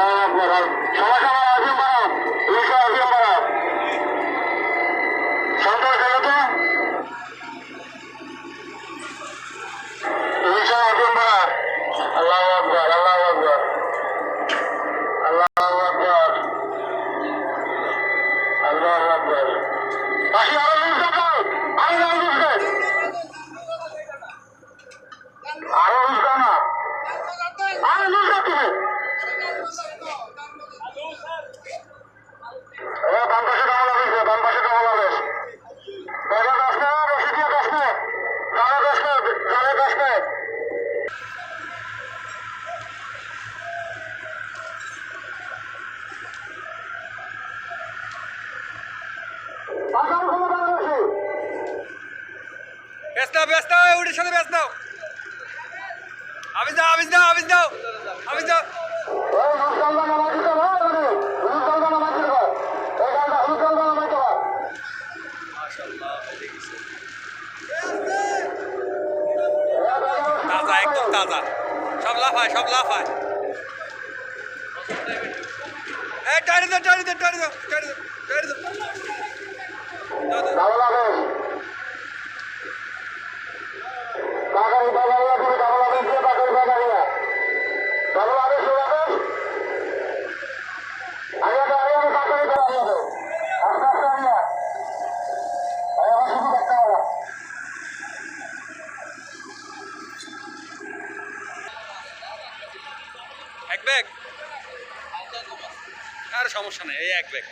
আল্লাহ সবাই সবাই আসেন বাড়াও দুইশো আসেন বাড়াও ব্যস্ত ব্যস্ত উড়ির সাথে ব্যস্ত আবিজ দাও আবিজ দাও আবিজ দাও আবিজ দাও। তাজা একদম তাজা। সব লাফায় সব লাফায়। এক ব্যাগ? আর সমস্যা নেই এই এক ব্যাগ।